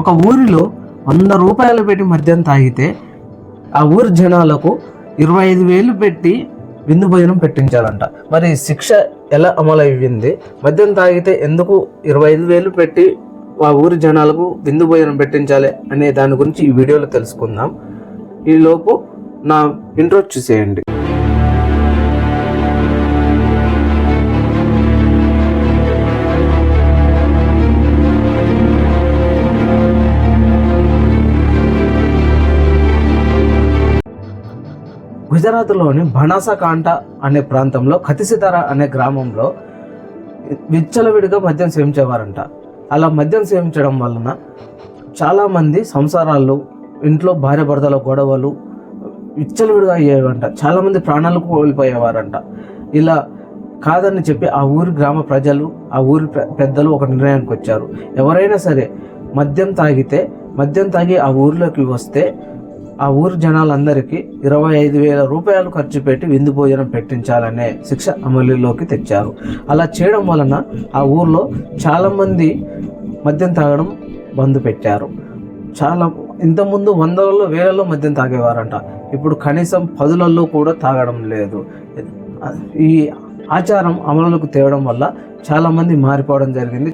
ఒక ఊరిలో వంద రూపాయలు పెట్టి మద్యం తాగితే ఆ ఊరి జనాలకు ఇరవై ఐదు వేలు పెట్టి విందు భోజనం పెట్టించాలంట మరి శిక్ష ఎలా అమలు అయ్యింది మద్యం తాగితే ఎందుకు ఇరవై ఐదు వేలు పెట్టి ఆ ఊరి జనాలకు విందు భోజనం పెట్టించాలి అనే దాని గురించి ఈ వీడియోలో తెలుసుకుందాం. ఈలోపు నా ఇంట్రో చూసేయండి. గుజరాత్లోని బనాసకాంట అనే ప్రాంతంలో కతిసితార అనే గ్రామంలో విచ్చలవిడిగా మద్యం సేవించేవారంట. అలా మద్యం సేవించడం వలన చాలామంది సంసారాలు ఇంట్లో భార్య భర్తల గొడవలు విచ్చలవిడిగా అయ్యేవంట. చాలామంది ప్రాణాలు కోల్పోయేవారంట. ఇలా కాదని చెప్పి ఆ ఊరి గ్రామ ప్రజలు ఆ ఊరి పెద్దలు ఒక నిర్ణయానికి వచ్చారు. ఎవరైనా సరే మద్యం తాగితే మద్యం తాగి ఆ ఊరిలోకి వస్తే ఆ ఊరు జనాలందరికీ ఇరవై ఐదు వేల రూపాయలు ఖర్చు పెట్టి విందు భోజనం పెట్టించాలనే శిక్ష అమలులోకి తెచ్చారు. అలా చేయడం వలన ఆ ఊర్లో చాలామంది మద్యం తాగడం బంద్ పెట్టారు. చాలా ఇంతకుముందు వందలలో వేలలో మద్యం తాగేవారంట. ఇప్పుడు కనీసం పదులలో కూడా తాగడం లేదు. ఈ ఆచారం అమలులోకి తేవడం వల్ల చాలామంది మారిపోవడం జరిగింది.